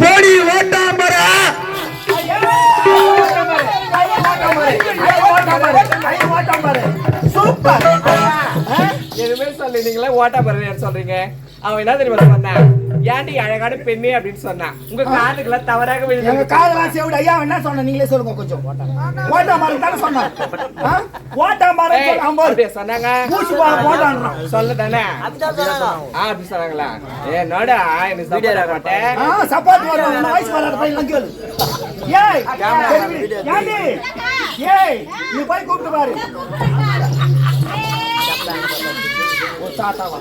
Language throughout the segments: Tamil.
போடி ஓட்டாமரா. சூப்பர். எதுவுமே சொல்லிட்டீங்களா ஓட்டா பரவாயில்ல சொல்றீங்க? அவன் என்ன தெரியுமா சொன்னான்? ஏன்டி அழகான பெண்ணு அப்படின்னு சொன்னான் உங்க காதுக்கெல்லாம் தவறாக எங்க விழுந்து காதெல்லாம் செவிடு ஐயா என்ன சொன்ன நீங்களே சொல்லுங்க கொஞ்சம் ஓட்டா மரம் தானே சொன்னான் ஆ? ஓட்டா மரம் அப்படியே சொன்னாங்க பூச்சி போட போட்டான் சொல்ல தானே அப்படி சொன்னாங்களா ஏ நோடா எனக்கு சப்போர்ட் மாட்டேன் ஆ சப்பாத்தி வரும் இந்த வயசு வராத பையன் கேளு ஏய் ஏண்டி ஏய் நீ போய் கூப்பிட்டு பாரு தாத்தாவா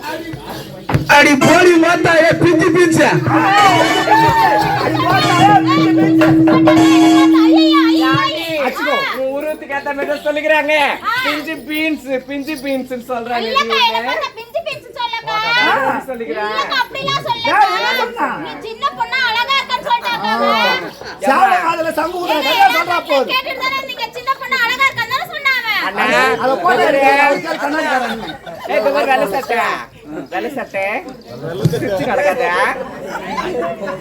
அடி போடி ஓட்டாய பிஞ்சு பிஞ்ச. உருவத்துக்கு ஏத்த மாதிரி சொல்லிக்கிறாங்க. பிஞ்சு பீன்ஸ் பிஞ்சு பீன்ஸ் சொல்றாங்க இல்லக்கா, வெள்ளை சட்டை வெள்ளை கிடக்காத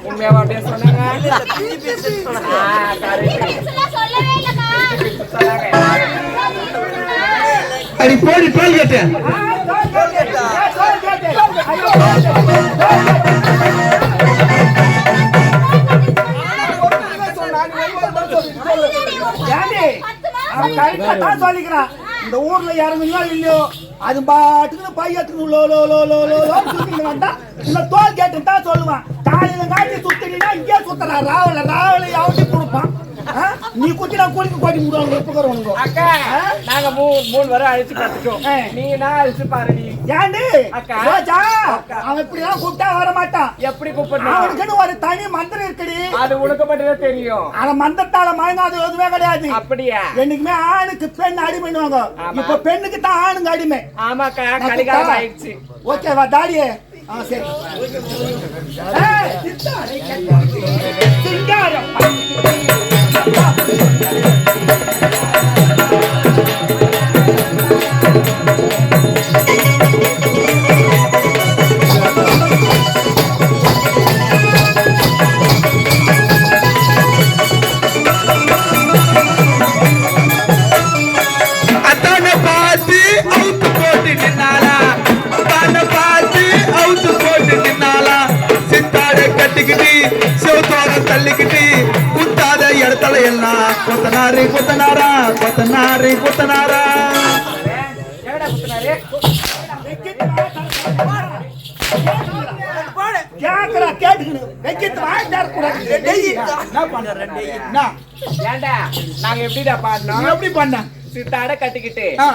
உண்மையாவா அப்படியே சொன்னாங்க? அடி போடி டோல் கேட்டு மாசம் சொல்லிக்கிறான் இந்த ஊர்ல இறங்குங்களோ இல்லையோ? அது பாட்டுக்கு பையத்துக்கு லோ லோ லோ லோ லோ லோ வந்தா இந்த தோல் கேட்டு தான் சொல்லுவான். காலையில காட்டி சுத்தினா இங்கே சுத்துறா ராவல ராவல எவட்டி கொடுப்பான்? நீ குத்தினா குளிக்க கோடி விடுவாங்க எப்ப அக்கா நாங்க மூணு மூணு வரை அழிச்சு பார்த்துட்டோம். நீ நான் அழிச்சு பாருடி. ஏண்டி. ரோஜா. அவன் இப்படிலாம் கூப்பிட்டா வர மாட்டான் எப்படி அவனுக்குன்னு ஒரு தனி மந்திரம் இருக்குடி. அது உனக்கு மட்டும்தான் தெரியும். அந்த மந்திரத்தால மயங்காது எதுவுமே கிடையாது. அப்படியா? என்னைக்குமே ஆணுக்கு பெண் அடிமைன்னுவாங்க ஆமா. இப்ப பெண்ணுக்கு தான் ஆணுங்க அடிமை. ஆமாக்கா கலிகாலம் ஆயிடுச்சு. ஓகேவா தாடியே. ஆ சரி. சிங்காரம். கொத்தனாரு கொத்தனாரா கொத்தனாரு கொத்தனாரா. கேக்குறா கேட்டுக்கணும் வெக்கிட்டு வாய் தரக்கூடாது என்ன பண்ற ரெண்டு என்ன? ஏன்டா நாங்க எப்படிடா நீ பாடணும் எப்படி பண்ண? சித்தாட கட்டிக்கிட்டு. ஆ.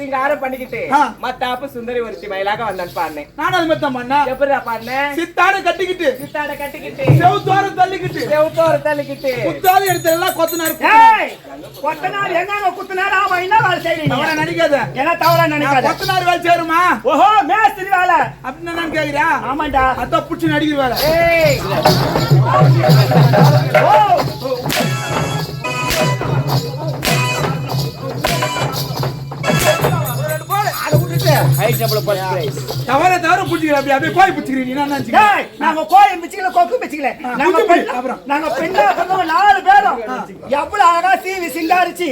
சிங்காரம் பண்ணிக்கிட்டு. மத்தாப்பு சுந்தரி ஒருத்தி மயிலாக வந்தான் பாடினேன் நானும் அது மாதிரி தான் பண்ண எப்படிடா பாடினேன் சித்தாட கட்டிக்கிட்டு. சித்தாட கட்டிக்கிட்டு. செவுத்தோரம் தள்ளிக்கிட்டு. செவுத்தோர தள்ளிக்கிட்டு. குத்தாத இடத்துல எல்லாம் கொத்தனார். கொத்தனார் எங்க குத்தனார்? அவன் என்ன வேலை செய்றீங்க தவறா நினைக்காத என்ன தவறா நினைக்காத கொத்தனார் வேலை சேருமா? ஓஹோ மேஸ்திரி வேலை. அப்படின்னு நான் கேக்குறா ஆமாண்டா. அத புடிச்சு நடிக்கிற வேலை. ஏய். டபுள் ஃபர்ஸ்ட் பிரைஸ் தவற தவற அப்படியே கோய் புடிச்சுக்கிறீங்க என்ன நினைச்சுக்க டேய், நாங்க கோயில் பிச்சுக்கல கொக்கு பிச்சுக்கல நாங்க குத்து பெண் பிடி, அப்புறம். நாங்க பெண்ணா பிறந்தவங்க நாலு பேரும் எவ்வளவு அழகா சீவி சிங்காரிச்சு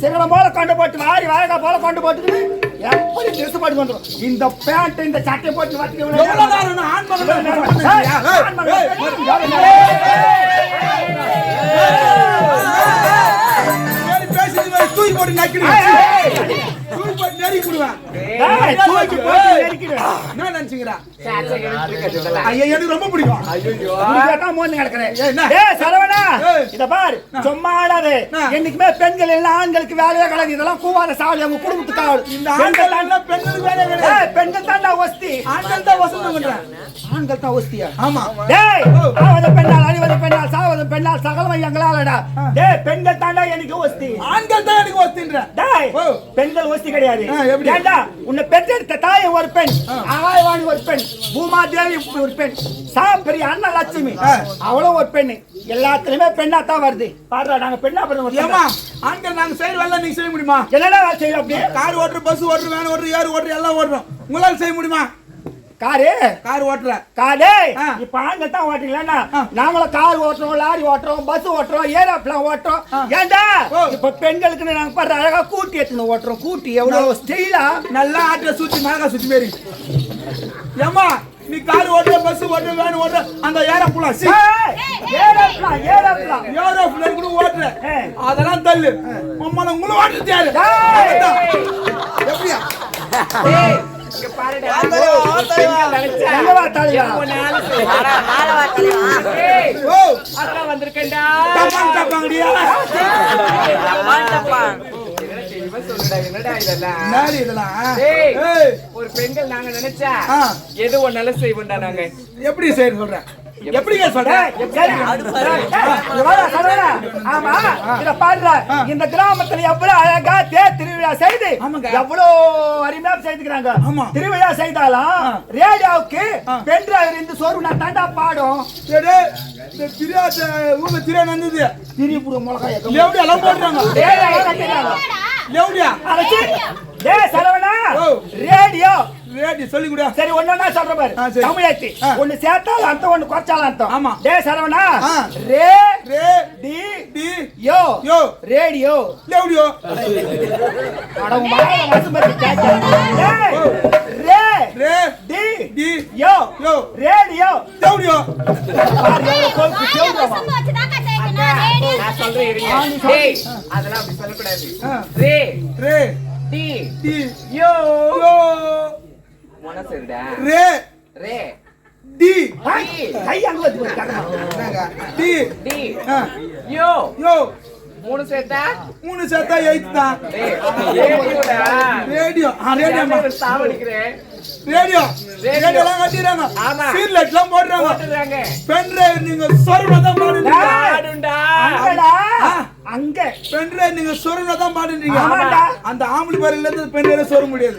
சிங்கடம் போல கொண்டு போட்டு வாரி வாழகா போல கொண்டு போட்டுக்கிட்டு எப்படி ட்ரெஸ் போட்டு வந்துரும் இந்த பேண்ட் இந்த சட்டை போட்டு வரதுக்கு எவ்வளவு நேரம்? நேரம் ஆண் தூக்கி போட்டு நக்கிடுவேன். தூக்கி போட்டு நெருக்கி விடுவேன். டேய், தூக்கி போட்டு நெருக்கிடுவேன். என்ன நினைச்சுக்கிறா? சாச்சை எடுத்துக்கிறதுல ஐயா, எனக்கு ரொம்ப பிடிக்கும் ஐயோ உனக்கு தான் மோந்து கிடக்குறேன். ஏய், என்ன? ஏய், சரவணா, ஏய். இத பாரு, சும்மா ஆடாது. என்னைக்குமே பெண்கள் எல்லாம் ஆண்களுக்கு வேலையே கிடையாது இதெல்லாம் கூவாத சாவடி அவங்க குடும்பத்துக்கு ஆவல். இந்த பெண்கள் ஆண்கள் பெண்களுக்கு வேலையே கிடையாது. பெண்கள் தான்டா ஒஸ்தி ஆண்கள் தான் வசந்தம் பண்றேன். ஆண்கள் தான் ஒஸ்தியா ஆமா டேய் ஆவது பெண்ணால் அழிவது பெண்ணால் சாவது பெண்ணால் சகலமை எங்களாலடா டேய் பெண்கள் தாண்டா எனக்கு ஒஸ்தி ஆண்கள் தான் எனக்கு ஒத்துன்றேன் டேய் ஓ. பெண்கள் ஒஸ்தி கிடையாது? ஏண்டா உன்னை பெற்றெடுத்த தாய் ஒரு பெண் ஆகாயவாணி ஒரு பெண் பூமாதேவி ஒரு பெண் சாப்பரி அண்ணன் லட்சுமி ஆ. அவளும் ஒரு பெண் எல்லாத்துலயுமே பெண்ணா தான் வருது. பாடுறா நாங்க பெண்ணா ஆண்கள் நாங்க செய்யற வேலை நீங்க செய்ய முடியுமா? என்னடா வேலை செய்யும் அப்படி? கார் ஓட்டுற பஸ் ஓட்டுற வேன் ஓட்டுற ஏர் ஓட்டுற எல்லாம் ஓட்டுறோம். உங்களால செய்ய முடியுமா? காரு? கார் ஓட்டுற. காரு? ஆ. இப்ப ஆண்கள் தான் ஓட்டுங்களா ஆ. நாங்களும் கார் ஓட்டுறோம் லாரி ஓட்டுறோம் பஸ் ஓட்டுறோம் ஏரோப்ளான் ஓட்டுறோம். ஏண்டா? ஓ. இப்ப பெண்களுக்கு நாங்க பாரு அழகா கூட்டி எடுத்துன்னு ஓட்டுறோம். கூட்டி எவ்வளவு ஸ்டைலா? நல்லா ஆட்டுல சுத்தி மிளகா சுத்தி மாரி. ஏமா நீ கார் ஓட்டுற பஸ் ஓட்டுற வேன் ஓட்டுற அந்த ஏற புலா சி ஏரோப்ளான் ஏரோப்ளான். ஏரோ பிளேன் கூட ஓட்டுற. அதெல்லாம் தள்ளு. அம்மா உங்களை ஓட்டுறது யாரு டேய். எப்படியா? வந்திருக்கேன்டா. ஒரு பெண்கள் நாங்க நினைச்சா. எது ஒன்னாலும் செய்வோம்டா நாங்க? எப்படி செய்ய சொல்ற? எப்படிங்க சொல்ற. ஆமா, இத. இந்த கிராமத்துல எவ்வளவு அழகா தேர் திருவிழா செய்து. எவ்வளவு அருமையா செய்துக்கிறாங்க. ஆமா. திருவிழா செய்தாலும். ரேடியோவுக்கு ஆ. பென்டிரைவ் இருந்து சோறுனா தாண்டா பாடும். ஊர்ல திரியா நடந்தது. திரிபுரம் மிளகாய் எப்படி எல்லாம் போடுறாங்க. ரேடியோ. ரேடி சொல்லி கூட சரி ஒன்னா சொல்ற பாரு ஆ, சரி. தமிழத்தி ஆ. ஒன்னு சேர்த்தாலும் அர்த்தம் ஒன்னு குறைச்சாலும் அர்த்தம் ஆமா. டேய் சரவணா ஆ. ரே ரே டி டி யோ யோ ரேடியோ எப்படியோ அட உன் மகனை வசுமதி கேட்க. டேய், ரே ரே டி டி யோ யோ ரேடியோ எப்படியோ பாரு எவ்வளவு கொழுப்பு வாயை கேவுறாமா. வசம்பு வச்சுதாக்கா அக்கா, தேய்க்கணும். ரேடியோ நான் சொல்றேன் இருங்க. ஆ, நீ சொல்லு. டேய், அதெல்லாம் அப்படி சொல்லக்கூடாது ஆ. ரே ரே டி டி யோ யோ மொன சரிடா ரே ரே டி கை அங்க வச்சு. என்னங்க டி டி யோ யோ மூணு சேர்த்தா மூணு சேர்த்தா எயிட் தான் டேய், ரேடியோடா. ரேடியோ ரேடியோ சாவடிக்கிறேன்? ரேடியோ கட்டிடுறாங்க ஆமா. லைட்லாம் போடுறாங்க. பென் டிரைவ் நீங்க பாடுறீங்க. ஆடுண்டா. ஆ. அங்க டிரைவ் நீங்க சொருணா தான் பாடுறீங்க ஆமாடா. அந்த ஆம்பளை இருந்து பென் டிரைவ் சொர முடியாது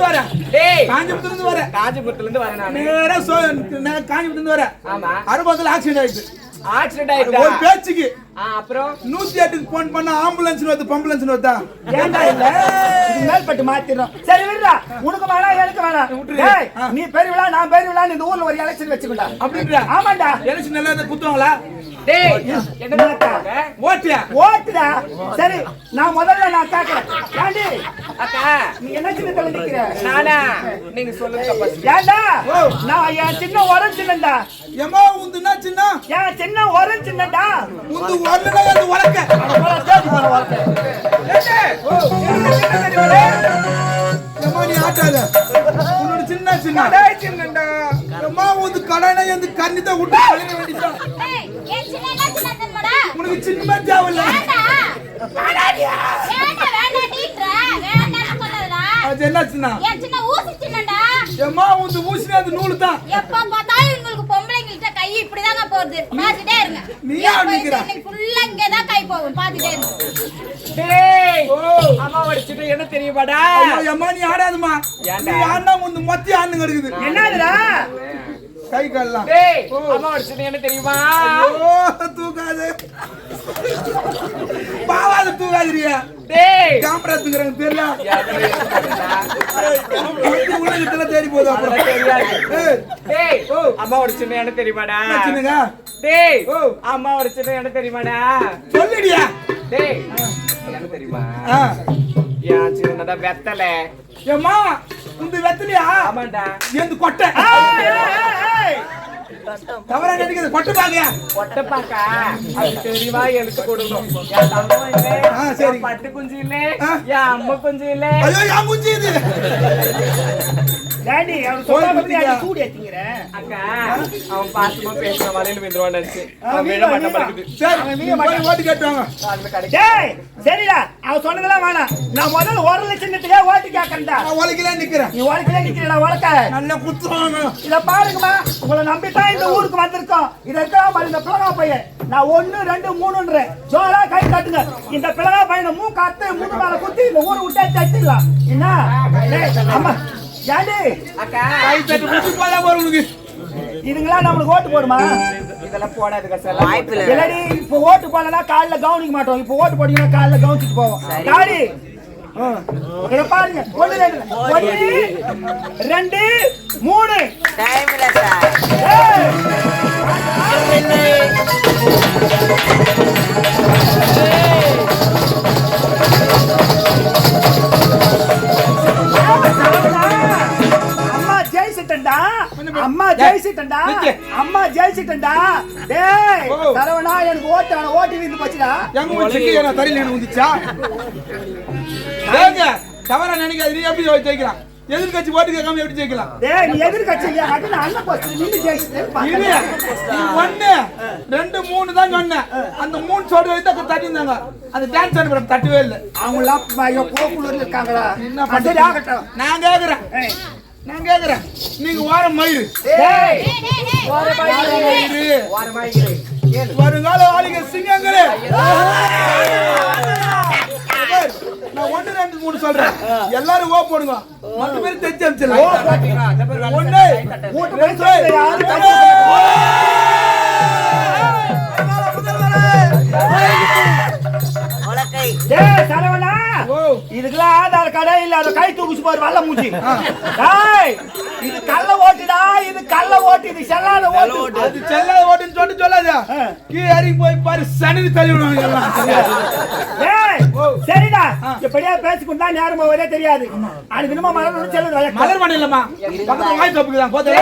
வர காஞ்சிபுரத்துல இருந்து வர காஞ்சிபுரத்துல இருந்து நானு. நேரா காஞ்சிபுரத்துல இருந்து வர ஆமா. அறுபதுல ஆக்சிடென்ட் ஆயிடுச்சு ஆக்சிடென்ட் ஆயிட்டா? ஒரு பேச்சுக்கு அப்புறம்? நூத்தி எட்டுக்கு போன் பண்ணா ஆம்புலன்ஸ் வருது பம்புலன்ஸ் வருதா? ஏன்டா இல்ல? மேல்பட்டு மாத்திடுறோம். சரி விடுடா உனக்கு வேணாம் எனக்கு வேணாம். நீ பெரியவிழா நான் பெரியவிழா இந்த ஊர்ல ஒரு எலெக்ஷன் வச்சுக்கோடா. அப்படின்றா. ஆமாண்டா. எலெக்ஷன் நல்லா குத்துவாங்களா? சரி நான் முதல்ல நான் கேக்குறேன் ஏண்டி? அக்கா, நீ என்ன சின்னத்துல நிக்கிற? நானா? நீங்க சொல்லுங்க. ஏண்டா. நான் என் சின்ன உரம் சின்னண்டா எம்மா உந்துனா சின்ன என் சின்ன உரம் சின்னண்டா உந்து வரலனா அது உலக்க நீ ஆட்டாத உன்னோட சின்ன சின்ன எம்மா உந்து கடைனா எந்த கண்ணித விட்டு கழிற வேண்டியதா ஏய், என் சின்ன என்ன சின்ன தன்மடா? உனக்கு சின்ன தேவையில்ல. அது என்ன சின்ன சின்ன ஊசி சின்னடா. எம்மா உந்து ஊசினே அது நூலு தான் எப்ப பார்த்தாலும் உங்களுக்கு பொம்பளைங்கள்ட்ட கை இப்படிதாங்க போகுது பாத்துட்டே இருங்க நீ என் ஏன் வயசுல நிக்கிற? ஃபுல்லா இங்கதான் கை போகும். பாத்துட்டே டேய், ஓ. அம்மா அடிச்சுட்டு என்ன தெரியுமாடா? ஐயோ, எம்மா நீ ஆடாதம்மா? நீ ஆடினா உந்து மத்தி ஆண்டு கிடக்குது. என்னதுடா? கை கால்லாம். அம்மா அடிச்சுட்டு என்ன தெரியுமா? தூக்காது பாவாது தூக்காதிரியா டேய், காம்பராத்துங்கிறாங்க தெரியல? உலகத்துல தேடி. ஏய், டேய். அம்மா அடிச்சுட்டு என்ன தெரியுமாடா? சின்னங்க டேய், ஓ. அம்மா அடிச்சுட்டு என்ன தெரியுமாடா? சொல்லுடியா டேய், என்ன தெரியுமா? என் சின்னதா வெத்தலை. ஏம்மா உந்து வெத்தலையா ஆமாண்டா. எந்த கொட்டை தவறா நினைக்கிறது கொட்டை பாக்க அது தெளிவா எடுத்து கொடுக்கணும். என் தங்கம் இல்லை, சரி. பட்டு குஞ்சு இல்லை. என் அம்மா குஞ்சு இல்லை. ஐயோ என் குஞ்சு இது டேடி அவன் சொல்ல பத்தி குத்திட்டியா? சூடு ஏத்திங்கிற அக்கா, அவன் பேசுற வலையில நினைச்சு. அவன். சரி அவன். ஓட்டு காலைல டேய் சரிடா. அவன் சொன்னதெல்லாம் வேணாம். நான் முதல்ல ஒரு லட்சத்துக்கே ஓட்டு கேட்கறேன்டா நான் உலகில நிக்கிறேன். நீ உனக்குலே நிக்கிறடா உனக்க நல்லா குத்துவாங்க. இத பாருங்கம்மா. உங்களை நம்பித்தான் இந்த ஊருக்கு வந்திருக்கோம். இத இருக்கா பாரு இந்த பிளகா பையன். நான் ஒண்ணு ரெண்டு மூணுன்றேன். ஜோரா கை காட்டுங்க. இந்த பிளகா பையனை மூக்கு அத்து மூணு மேல குத்தி இந்த ஊரை விட்டா தட்டிடலாம். என்ன? டேய், அம்மா. ஏண்டி அக்கா, கை தட்டு குத்தி போதா போற உனக்கு. இதுங்களா நம்மளுக்கு ஓட்டு போடுமா? இதெல்லாம் போடாதுக்கா சார். இல்லடி இப்ப ஓட்டு போடலன்னா காலைல கவனிக்க மாட்டோம். இப்ப ஓட்டு போட்டீங்கன்னா காலைல கவனிச்சுட்டு போவோம். காடி இங்க பாருங்க. ஒண்ணு ரெண்டு ஒண்ணு ரெண்டு மூணு. டைம் இல்ல சார். அம்மா ஜெயிச்சிட்டா டேய். சரவணா எனக்கு ஓட்டு அவன ஓட்டு வீந்து போச்சுடா. எங்க சிக்கி என்ன தரையில என்ன வந்துச்சா ஏங்க தவறா நினைக்காது நீ எப்படி ஜெயிக்கலாம்? எதிர்கட்சி ஓட்டு கேட்காம எப்படி ஜெயிக்கலாம்? டேய் நீ எதிர்க்கட்சி இல்லையா? மட்டும் நான் அண்ணன் பார்த்தேன். நீ ஒண்ணு. ரெண்டு மூணு தான் சொன்னேன். அந்த மூணு சொல்ற வரைக்கும் தட்டி இருந்தாங்க. அந்த டான்ஸ் ஆடி தட்டவே இல்லை. அவங்களாம் ஐயோ கோக்குளூர்ல இருக்காங்களா? என்ன அது? ஆகட்டும். நான் கேக்குறேன். நான் கேக்குறேன். நீங்க வாரம் மயிறு. வருங்கால வாலிக சிங்கங்களே. நான் ஒண்ணு ரெண்டு மூணு சொல்றேன். எல்லாரும் ஓ போடுங்க. மத்த பேர் அமிச்சிடலாம். ரெண்டு. ஓ. இதுக்கெல்லாம் ஆதார் கார்டே இல்ல அது கை தூக்குச்சு பாரு வல்ல மூஞ்சி. இது கள்ள ஓட்டுடா இது கள்ள ஓட்டு இது செல்லாத ஓட்டு. அது செல்லாத ஓட்டுன்னு சொல்லிட்டு சொல்லாத. கீழே இறங்கி போய் பாரு சனி தள்ளி விடுவாங்க. சரிடா. இப்படியே பேசிக்கொண்டா நேரம் போவதே தெரியாது. அது தினமும் மலர் செல்லுது மலர் மணி இல்லம்மா. பக்கத்துல வாய் தப்புக்குதான் போதே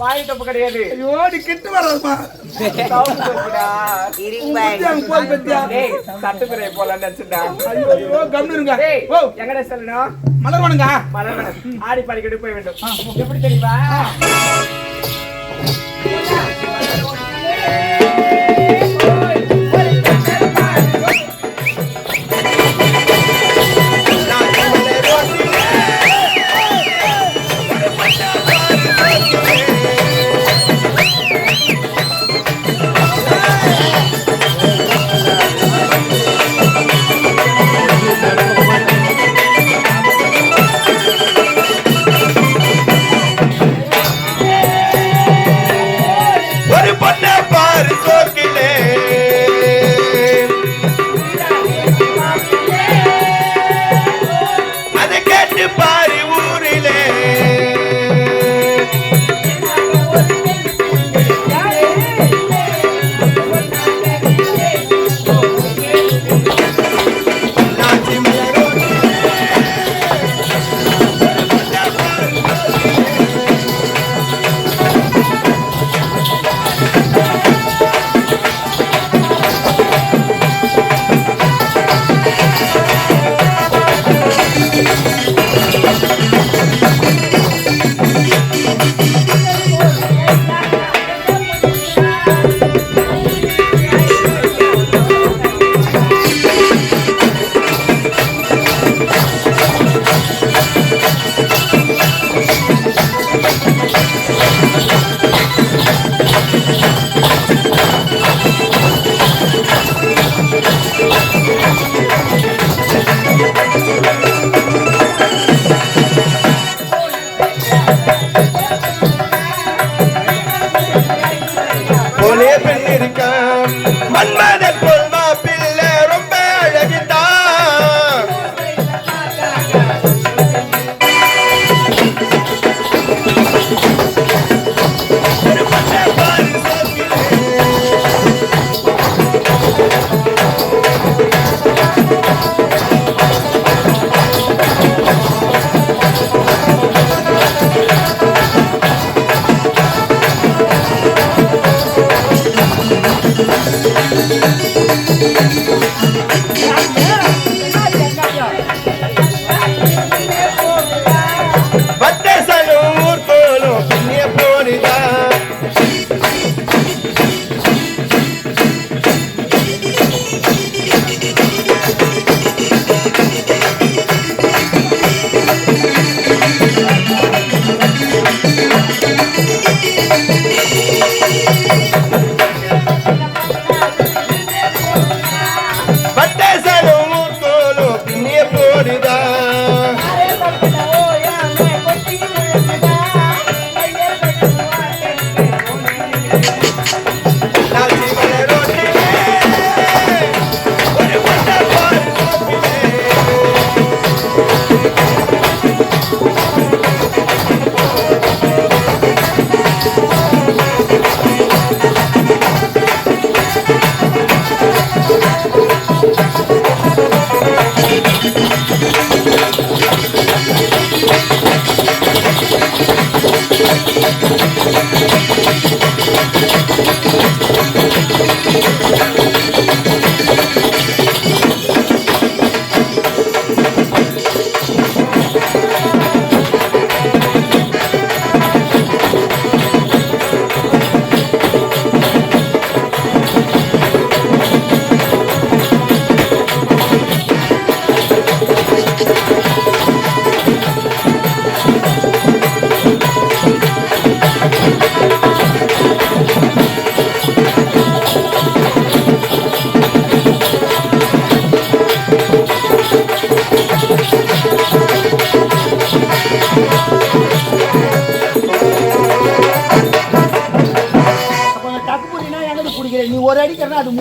வாய் தப்பு கிடையாது. ஐயோ நீ கிட்ட போய் பத்தியா சட்டுப்பிரையை போல நினைச்சுடா. ஐயோ இருங்க டேய் ஓ. எங்கடா செல்லணும்? மலர் வணங்க மலர்வனம் ஆடி பாடிக்கிட்டு போய் வேண்டும் எப்படி தெரியுமா?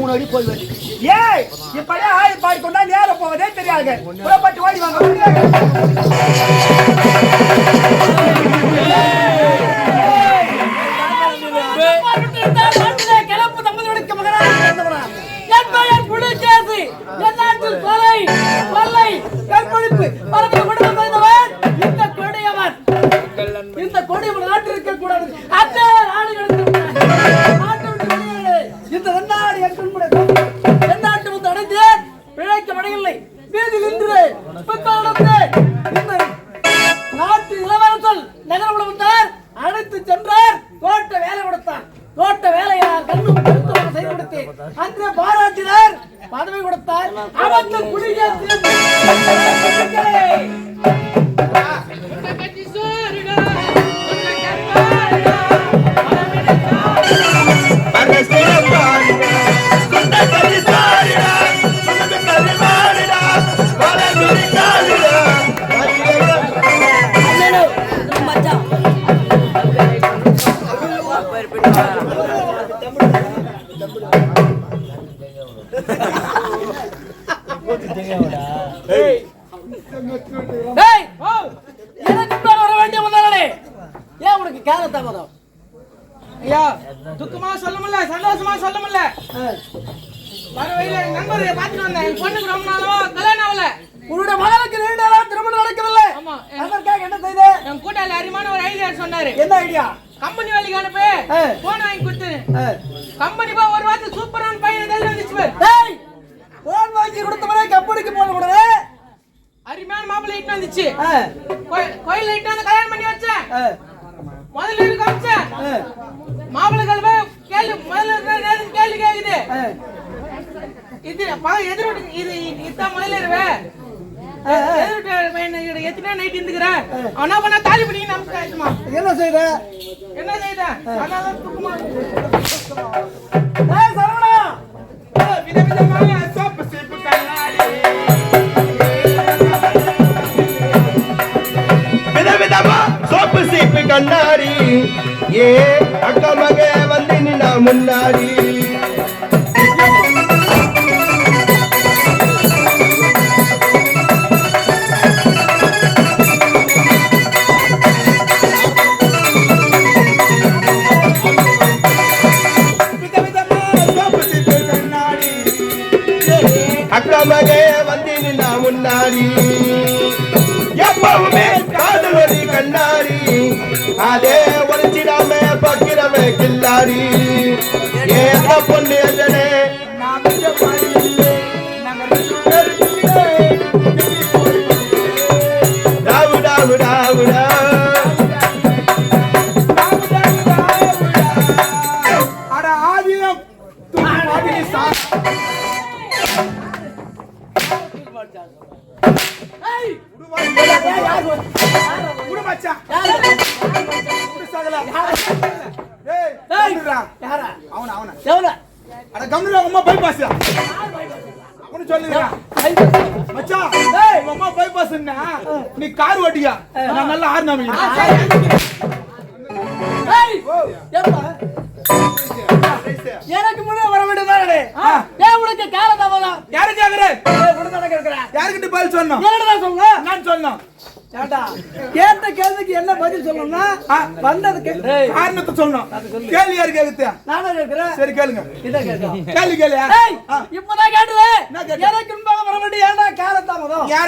மூணு அடி போய் ஏய் இப்படியே ஆயுள் பாடிக்கொண்டா நேரம் போவதே தெரியாது புறப்பட்டு ஓடி வாங்க. உன்னுடைய மகனுக்கு நீண்ட நாள் திருமணம் நடக்கவில்லை. அதற்காக என்ன செய்த? என் கூட்டாளி அருமையான ஒரு ஐடியா சொன்னாரு. என்ன ஐடியா கம்பெனி வேலைக்கு அனுப்பு. போன் வாங்கி கொடுத்து கம்பெனி போ ஒரு வாரத்துக்கு சூப்பரான பையன் கையில் வந்துச்சு பாரு. போன் வாங்கி கொடுத்தவனே கம்பெனிக்கு போன உடனே அருமையான மாப்பிள்ளை இட்டு வந்துச்சு. கோயில்- இட்டு வந்து கல்யாணம் பண்ணி வச்சேன். முதல்ல இருக்கு வச்சேன். மாப்பிள்ளை கல்வி கேள்வி முதல்ல கேள்வி கேக்குது. இது பா- எதிர் வீட்டு- இது இதுதான் முதல்ல இருவே. எத்தனை நைட் இருந்துக்கிற அவனா பண்ணா தாலி பண்ணி நமக்கு ஆயிடுமா என்ன செய்த என்ன செய்த? அதனால துக்கமா? இருக்கு. டேய் சரவணா விதவிதமான சோப்பு சீப்பு கண்ணாடி. விதவிதமா சோப்பு சீப்பு கண்ணாடி. ஏ அக்கா மக வந்து நின்னா முன்னாடி. கண்ணாடி. எப்பவுமே காதல் ஒரு கண்ணாடி. அதே ஒழிச்சிடாம பக்கிறவ கில்லாடி. ஏ பொண்ணு எல்லனே யாரா? அவன அவன? எவன? அட கம்முனுடா உங்க அம்மா பைபாஸ் அவனு சொல்லுங்க மச்சான் டேய் உங்க அம்மா பைபாஸ் நீ கார் ஓட்டியா? நான் நல்லா ஆறுனா ஏய் எப்பா எனக்கு முன்னே வர வேண்டியதானே. ஏன் உனக்கு கால தாமதம் யாரு கேக்குற? என்ன கேக்குற யாருக்கிட்ட பதில் சொன்னோம் என்னடா சொல்ல நான் சொன்னோம் கேட்ட கேள்விக்கு என்ன பதில் சொல்லணும்னா வந்ததுக்கு காரணத்தை சொன்னோம் கேள்வி யாரு கேக்குது? நானே கேக்குறேன்? சரி கேளுங்க. இதை கேட்கும் கேள்வி கேளு. ஏய் இப்பதான் கேட்டது? எனக்கு முன்பாக வர வேண்டிய ஏன்டா கால தாமதம் யார்